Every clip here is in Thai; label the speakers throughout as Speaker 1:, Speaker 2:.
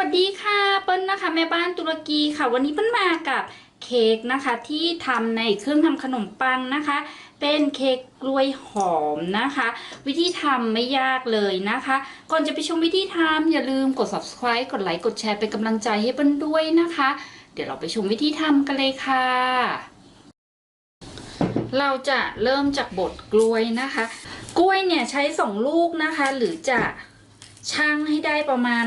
Speaker 1: วัสดีค่ะเปิ้ลนะคะแม่บ้านตุรกีค่ะ วันนี้เปิ้ลมากับเค้กนะคะที่ทำในเครื่องทำขนมปังนะคะ เป็นเค้กกล้วยหอมนะคะ วิธีทำไม่ยากเลยนะคะ ก่อนจะไปชมวิธีทำอย่าลืมกด subscribe กดไลค์กดแชร์เป็นกำลังใจให้เปิ้ลด้วยนะคะ เดี๋ยวเราไปชมวิธีทำกันเลยค่ะ เราจะเริ่มจากบดกล้วยนะคะ กล้วยเนี่ยใช้สองลูกนะคะหรือจะช่างให้ได้ประมาณ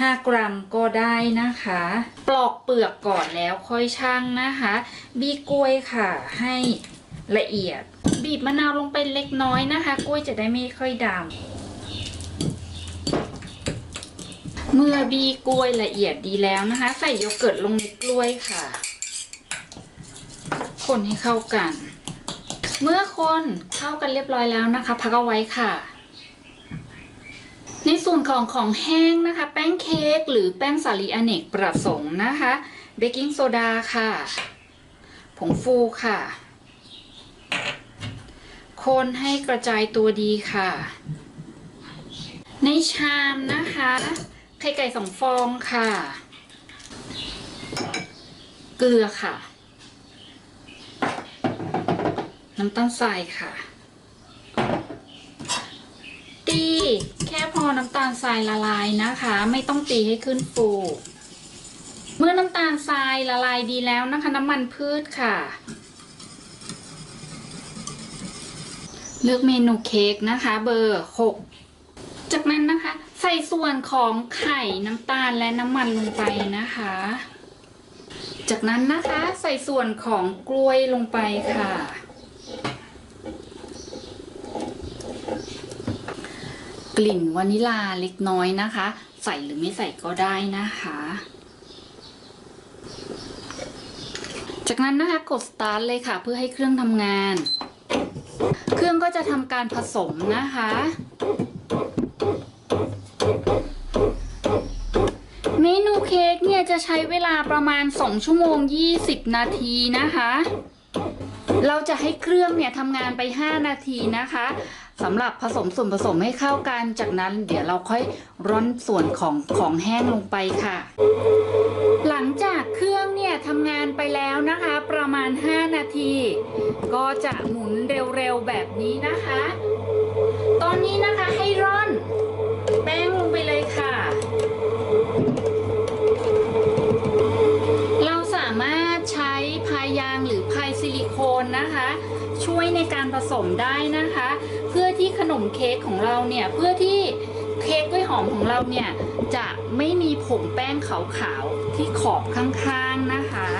Speaker 1: 5 กรัมก็ได้นะคะ ปลอกเปลือกก่อนแล้วค่อยช่างนะคะ บีกล้วยค่ะ ให้ละเอียด บีบมะนาวลงไปเล็กน้อยนะคะ กล้วยจะได้ไม่ค่อยดำเมื่อบีกล้วยละเอียดดีแล้วนะคะ ใส่โยเกิร์ตลงในกล้วยค่ะ คนให้เข้ากัน เมื่อคนเข้ากันเรียบร้อยแล้วนะคะ พักเอาไว้ค่ะ ในส่วนของของแห้งนะคะ แป้งเค้กหรือแป้งสาลีอเนกประสงค์นะคะ เบกกิ้งโซดาค่ะ ผงฟูค่ะ คนให้กระจายตัวดีค่ะ ในชามนะคะ ไข่ไก่สองฟองค่ะ เกลือค่ะ น้ำตาลทรายค่ะ ตี อน้ำตาลทรายละลายนะคะ ไม่ต้องตีให้ขึ้นฟูเมื่อน้ำตาลทรายละลายดีแล้วนะคะ น้ำมันพืชค่ะ เลือกเมนูเค้กนะคะ เบอร์ 6 จากนั้นนะคะ ใส่ส่วนของไข่น้ำตาลและน้ำมันลงไปนะคะ จากนั้นนะคะใส่ส่วนของกล้วยลงไปค่ะ กลิ่นวานิลาเล็กน้อยนะคะ ใส่หรือไม่ใส่ก็ได้นะคะ จากนั้นนะคะกด start เลยค่ะ เพื่อให้เครื่องทำงาน เครื่องก็จะทำการผสมนะคะ เมนูเค้กเนี่ยจะใช้เวลาประมาณ 2 ชั่วโมง 20 นาทีนะคะเราจะให้เครื่องเนี่ยทำงานไป 5 นาทีนะคะ สำหรับผสมส่วนผสมให้เข้ากัน จากนั้นเดี๋ยวเราค่อยร่อนส่วนของของแห้งลงไปค่ะ หลังจากเครื่องเนี่ยทำงานไปแล้วนะคะ ประมาณ 5 นาที ก็จะหมุนเร็วๆแบบนี้นะคะ ตอนนี้นะคะให้ร่อน การผสมได้นะคะ เพื่อที่ขนมเค้กของเราเนี่ยเพื่อที่เค้กกล้วยหอมของเราเนี่ยจะไม่มีผงแป้งขาวๆที่ขอบข้างๆนะคะ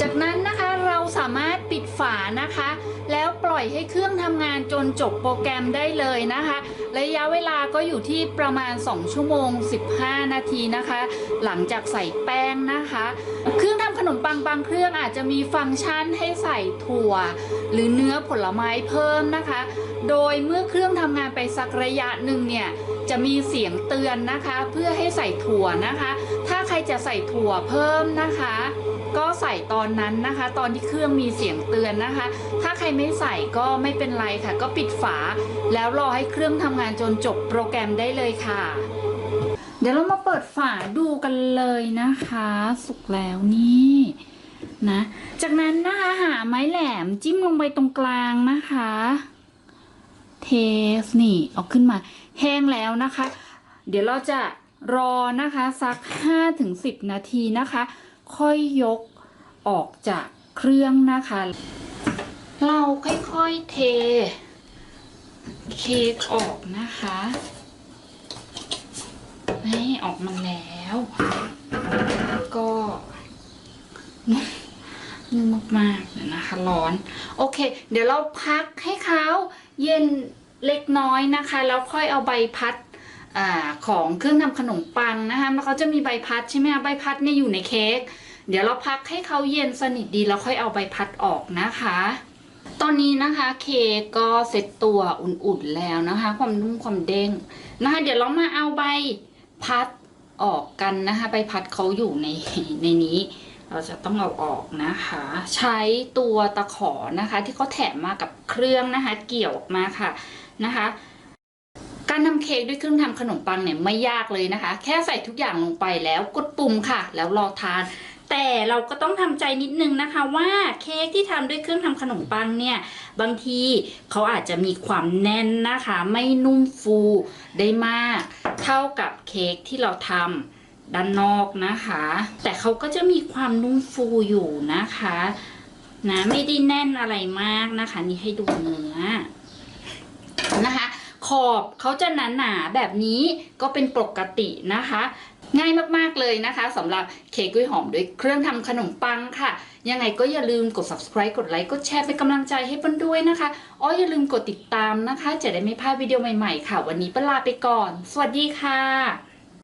Speaker 1: จากนั้นนะคะเราสามารถปิดฝานะคะ แล้วปล่อยให้เครื่องทำงานจนจบโปรแกรมได้เลยนะคะ ระยะเวลาก็อยู่ที่ประมาณ 2 ชั่วโมง 15 นาทีนะคะ หลังจากใส่แป้งนะคะ เครื่องทำขนมปังบางเครื่องอาจจะมีฟังก์ชันให้ใส่ถั่ว หรือเนื้อผลไม้เพิ่มนะคะ โดยเมื่อเครื่องทำงานไปสักระยะหนึ่งเนี่ยจะมีเสียงเตือนนะคะ เพื่อให้ใส่ถั่วนะคะ ถ้าใครจะใส่ถั่วเพิ่มนะคะ ก็ใส่ตอนนั้นนะคะ ตอนที่เครื่องมีเสียงเตือนนะคะ ถ้าใครไม่ใส่ก็ไม่เป็นไรค่ะ ก็ปิดฝา แล้วรอให้เครื่องทำงานจนจบโปรแกรมได้เลยค่ะ เดี๋ยวเรามาเปิดฝาดูกันเลยนะคะ สุกแล้วนี่นะ จากนั้นนะคะหาไม้แหลมจิ้มลงไปตรงกลางนะคะ เทสนี่เอาขึ้นมา แห้งแล้วนะคะ เดี๋ยวเราจะรอนะคะสัก 5-10 นาทีนะคะ ค่อยยกออกจากเครื่องนะคะ เราค่อยๆเท เค้กออกนะคะนี่ออกมาแล้ว ก็นุ่มมากๆเลยนะคะ ร้อน โอเค เดี๋ยวเราพักให้เขาเย็นเล็กน้อยนะคะ แล้วค่อยเอาใบพัด อของเครื่องทำขนมปังนะคะแล้วเขาจะมีใบพัดใช่ไหมใบพัดเนี่ยอยู่ในเค้กเดี๋ยวเราพักให้เขาเย็นสนิทดีแล้วค่อยเอาใบพัดออกนะคะ ตอนนี้นะคะเค้กก็เซ็ตตัวอุ่นๆแล้วนะคะ ความนุ่มความเด้งนะคะ เดี๋ยวเรามาเอาใบพัดออกกันนะคะใบพัดเขาอยู่ในในนี้ เราจะต้องเอาออกนะคะ ใช้ตัวตะขอนะคะ ที่เขาแถมมากับเครื่องนะคะ เกี่ยวออกมาค่ะนะคะ การทำเค้กด้วยเครื่องทำขนมปังเนี่ยไม่ยากเลยนะคะ แค่ใส่ทุกอย่างลงไปแล้วกดปุ่มค่ะ แล้วรอทาน แต่เราก็ต้องทำใจนิดนึงนะคะว่าเค้กที่ทำด้วยเครื่องทำขนมปังเนี่ยบางทีเขาอาจจะมีความแน่นนะคะ ไม่นุ่มฟูได้มาก เท่ากับเค้กที่เราทำด้านนอกนะคะ แต่เขาก็จะมีความนุ่มฟูอยู่นะคะนะไม่ได้แน่นอะไรมากนะคะ นี่ให้ดูเนื้อ ขอบเขาจะหนาๆแบบนี้ก็เป็นปกตินะคะ ง่ายมากๆเลยนะคะสำหรับเค้กกล้วยหอมด้วยเครื่องทำขนมปังค่ะ ยังไงก็อย่าลืมกด subscribe กดไลค์กดแชร์เป็นกำลังใจให้เปิ้ลด้วยนะคะอ๋ออย่าลืมกดติดตามนะคะ จะได้ไม่พลาดวิดีโอใหม่ๆ ค่ะ วันนี้เปิ้ลลาไปก่อน สวัสดีค่ะ